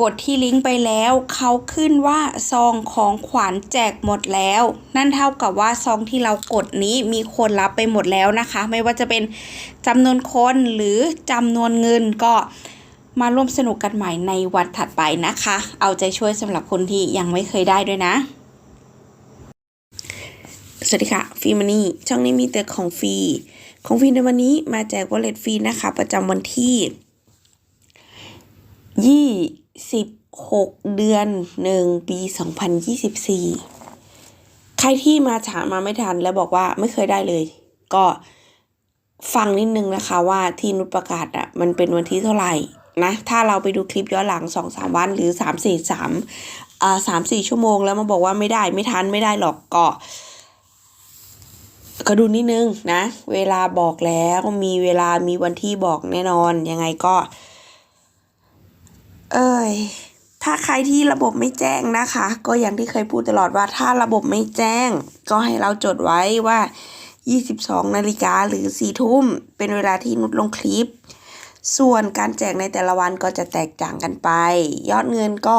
กดที่ลิงก์ไปแล้ว เขาขึ้นว่าซองของขวัญแจกหมดแล้ว นั่นเท่ากับว่าซองที่เรากดนี้มีคนรับไปหมดแล้วนะคะ ไม่ว่าจะเป็นจำนวนคนหรือจำนวนเงินก็มาร่วมสนุกกันใหม่ในวันถัดไปนะคะ เอาใจช่วยสำหรับคนที่ยังไม่เคยได้ด้วยนะ สวัสดีค่ะฟรีมันนี่ช่องนี้มีแต่ของฟรี ของฟรีในวันนี้มาแจกวอลเล็ตฟรีนะคะ ประจำวันที่ยี่26เดือนหนึ่งปี2024ใครที่มาถามาไม่ทันแล้วบอกว่าไม่เคยได้เลย ก็ฟังนิดนึงนะคะว่าที่นุชประกาศอะมันเป็นวันที่เท่าไหร่นะถ้าเราไปดูคลิปย้อนหลัง2-3วันหรือ3 4 3อ่าสามสี่ชั่วโมงแล้วมาบอกว่าไม่ได้ไม่ทันไม่ได้หรอกก็ก็ดูนิดนึงนะ เวลาบอกแล้วมีเวลามีวันที่บอกแน่นอนยังไงก็ เอ้ยถ้าใครที่ระบบไม่แจ้งนะคะ ก็อย่างที่เคยพูดตลอดว่าถ้าระบบไม่แจ้ง ก็ให้เราจดไว้ว่า 22 นาฬิกาหรือ 4 ทุ่ม เป็นเวลาที่นุชลงคลิป ส่วนการแจกในแต่ละวันก็จะแตกต่างกันไป ยอดเงินก็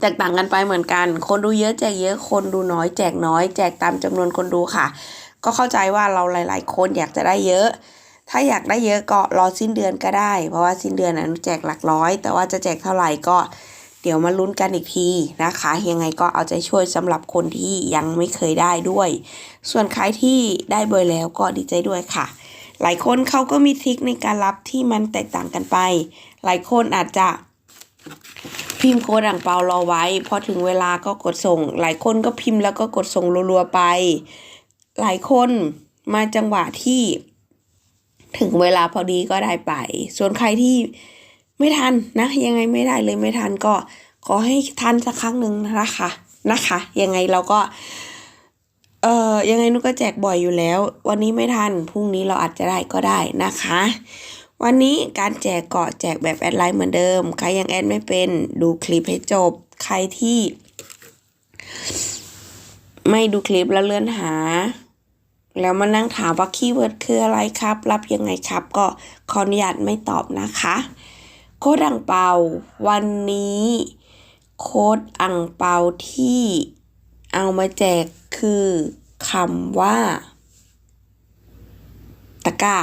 แตกต่างกันไปเหมือนกัน คนดูเยอะแจกเยอะคนดูน้อยแจกน้อย แจกตามจำนวนคนดูค่ะ ก็เข้าใจว่าเราหลาย ๆ คนอยากจะได้เยอะ ถ้าอยากได้เยอะก็รอสิ้นเดือนก็ได้ เพราะว่าสิ้นเดือนนะแจกหลักร้อย แต่ว่าจะแจกเท่าไหร่ก็เดี๋ยวมาลุ้นกันอีกทีนะคะ ยังไงก็เอาใจช่วยสำหรับคนที่ยังไม่เคยได้ด้วย ส่วนใครที่ได้เบอร์แล้วก็ดีใจด้วยค่ะ หลายคนเขาก็มีทริคในการรับที่มันแตกต่างกันไป หลายคนอาจจะพิมพ์โค้ดอ่างเปารอไว้พอถึงเวลาก็กดส่ง หลายคนก็พิมพ์แล้วก็กดส่งรัวๆไป หลายคนมาจังหวะที่ ถึงเวลาพอดีก็ได้ไป ส่วนใครที่ไม่ทันนะ ยังไงไม่ได้เลยไม่ทันก็ขอให้ทันสักครั้งหนึ่งนะคะนะคะ ยังไงเราก็เอ่อยังไงนุก็แจกบ่อยอยู่แล้ว วันนี้ไม่ทันพรุ่งนี้เราอาจจะได้ก็ได้นะคะ วันนี้การแจกเก็แจกแบบแอดไลน์เหมือนเดิม ใครยังแอดไม่เป็นดูคลิปให้จบ ใครที่ ไม่ดูคลิปแล้วเลื่อนหา แล้วมานั่งถามว่าคีย์เวิร์ดคืออะไรครับ รับยังไงครับ ก็ขออนุญาตไม่ตอบนะคะ โค้ดอังเปา วันนี้ โค้ดอังเปาที่เอามาแจกคือคำว่า ตะก้า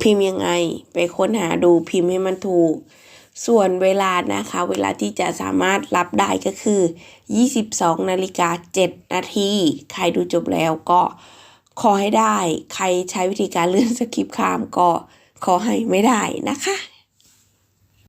พิมพ์ยังไง ไปค้นหาดูพิมพ์ให้มันถูก ส่วนเวลานะคะ เวลาที่จะสามารถรับได้ก็คือ 22 นาฬิกา 7 นาที ใครดูจบแล้วก็ขอให้ได้ ใครใช้วิธีการเลื่อนสคริปต์ข้ามก็ขอให้ไม่ได้นะคะ